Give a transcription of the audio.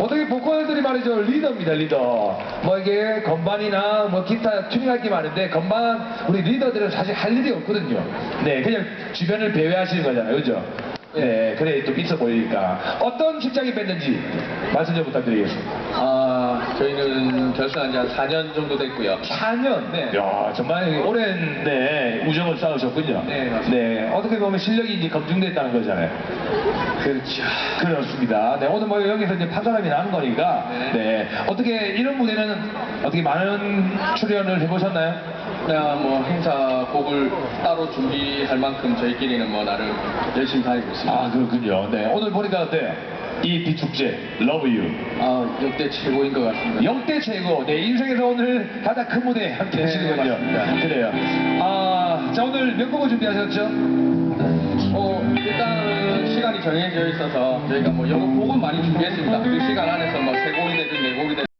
어떻게 보컬들이 말이죠. 리더입니다 리더. 뭐 이게 건반이나 뭐 기타 튜닝할 게 많은데 건반 우리 리더들은 사실 할 일이 없거든요. 네 그냥 주변을 배회하시는 거잖아요. 그죠? 네 그래 좀 있어 보이니까. 어떤 직장이 뺐는지 말씀 좀 부탁드리겠습니다. 아, 저희는 결성한 지 한 4년 정도 됐고요. 4년 네. 야 정말 오랜 네 우정을 쌓으셨군요 네, 맞습니다. 네 어떻게 보면 실력이 이제 검증됐다는 거잖아요 그렇죠. 그렇습니다. 네, 오늘 뭐 여기서 이제 판사람이 나는 거니까, 네. 네. 어떻게, 이런 무대는 어떻게 많은 출연을 해보셨나요? 그냥 뭐 행사 곡을 따로 준비할 만큼 저희끼리는 뭐 나름 열심히 다니고 있습니다. 아, 그렇군요. 네, 오늘 보니까 어때요? 이 비축제, Love You. 아, 역대 최고인 것 같습니다. 역대 최고, 네, 인생에서 오늘 가장 큰 무대에 함께 네, 하시는군요. 맞습니다. 그래요. 아, 자, 오늘 몇 곡을 준비하셨죠? 어, 일단은 시간이 정해져 있어서 저희가 뭐 여러 곡은 많이 준비했습니다. 그 시간 안에서 뭐